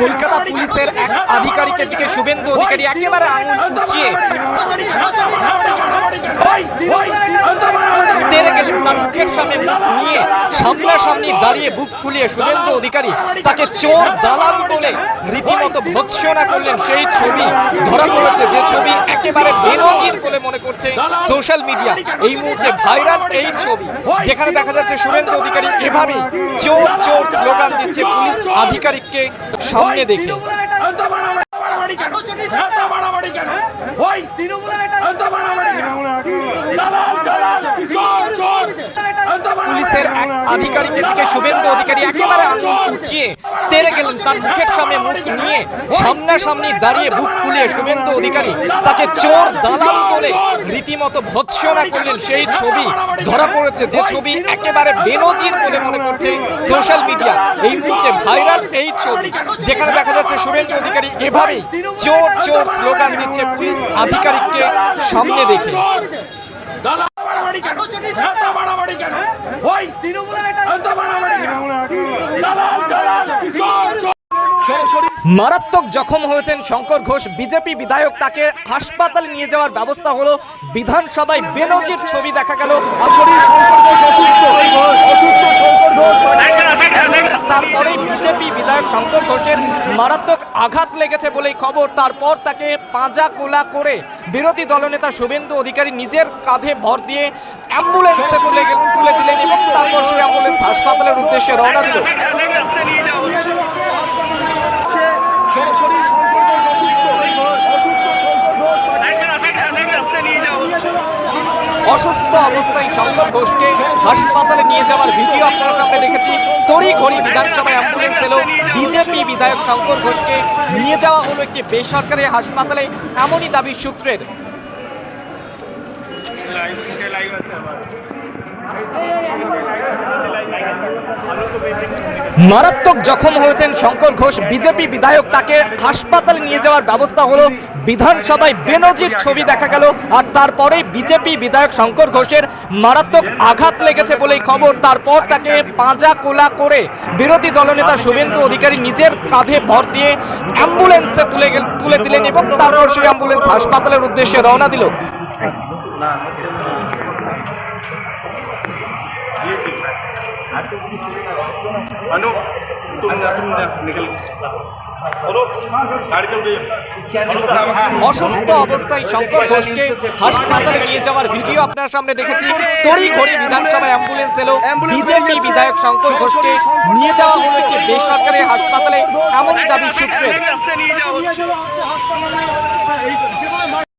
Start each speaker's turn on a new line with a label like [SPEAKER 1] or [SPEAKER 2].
[SPEAKER 1] কলকাতা পুলিশের এক আধিকারিকের দিকে শুভেন্দু অধিকারী একেবারে আঙুল উঁচিয়ে তার মুখের সামনে মুখ নিয়ে সামনাসামনি দাঁড়িয়ে বুক ফুলিয়ে শুভেন্দু অধিকারী তাকে চোর দালাল বলে রীতিমতো ভৎসনা করলেন সেই ছবি ধরা পড়েছে যে ছবি একেবারে বেনজির বলে মনে করছে সোশ্যাল মিডিয়া এই মুহূর্তে ভাইরাল এই ছবি যেখানে দেখা যাচ্ছে শুভেন্দু অধিকারী এভাবেই চোর চোর স্লোগান দিচ্ছে পুলিশ আধিকারিককে সামনে দেখে পুলিশের এক আধিকারিকের দিকে শুভেন্দু অধিকারী একেবারে আঙুল উঁচিয়ে তেরে গেলেন। তার মুখের সামনে মুখ নিয়ে সামনাসামনি দাঁড়িয়ে বুক ফুলিয়ে শুভেন্দু অধিকারী তাকে চোর দালাল বলে রীতিমতো ভৎসনা করলেন। সেই ছবি ধরা পড়েছে। যে ছবি একেবারে বেনজির বলে মনে করছে সোশ্যাল মিডিয়া। এই মুহূর্তে ভাইরাল এই ছবি। যেখানে দেখা যাচ্ছে শুভেন্দু অধিকারী এভাবেই চোর চোর স্লোগান দিচ্ছে। পুলিশ আধিকারিককে সামনে দেখে। মারাত্মক জখম হয়েছেন শঙ্কর ঘোষ বিজেপি বিধায়ক। তাকে হাসপাতালে নিয়ে যাওয়ার ব্যবস্থা হলো বিধানসভায় বেনজির ছবি দেখা গেল। তারপরে বিজেপি বিধায়ক শঙ্কর ঘোষের মারাত্মক আঘাত লেগেছে বলেই খবর। তারপর তাকে পাঁজা কোলা করে বিরোধী দলনেতা শুভেন্দু অধিকারী নিজের কাঁধে ভর দিয়ে অ্যাম্বুলেন্সে তুলে তুলে দিলেন এবং তারপর সেই অ্যাম্বুলেন্স হাসপাতালের উদ্দেশ্যে রওনা দিল। অসুস্থ অবস্থায় শঙ্কর ঘোষকে হাসপাতালে নিয়ে যাওয়ার ভিডিও আপনার সামনে দেখেছি। তড়ি ঘড়ি বিধানসভায় অ্যাম্বুলেন্স এলো। বিজেপি বিধায়ক শঙ্কর ঘোষকে নিয়ে যাওয়া হলো একটি বেসরকারি হাসপাতালে। এমনই দাবি সূত্রের। মারাত্মক জখম হয়েছেন শঙ্কর ঘোষ। বিজেপি বিধায়ক তাকে হাসপাতালে নিয়ে যাওয়ার ব্যবস্থা হলো। বিধানসভায় বেনজির ছবি দেখা গেল আর তারপরে বিজেপি বিধায়ক শঙ্কর ঘোষের মারাত্মক আঘাত লেগেছে বলেই খবর তারপর তাকে পাঁজা কোলা করে বিরোধী দলনেতা শুভেন্দু অধিকারী নিজের কাঁধে ভর দিয়ে অ্যাম্বুলেন্সে তুলে গেল তুলে দিলেন এবং তারপর সেই অ্যাম্বুলেন্স হাসপাতালের উদ্দেশ্যে রওনা দিল
[SPEAKER 2] अनु तुम तुम निकल
[SPEAKER 1] অসুস্থ অবস্থায় শঙ্কর ঘোষকে হাসপাতালে নিয়ে যাওয়ার ভিডিও আপনার সামনে দেখেছি। তড়ি ঘড়ি বিধানসভা অ্যাম্বুলেন্স এলো। বিজেপি বিধায়ক শঙ্কর ঘোষকে নিয়ে যাওয়া হলো একটি বেসরকারি হাসপাতালে। এমন দাবি সূত্রে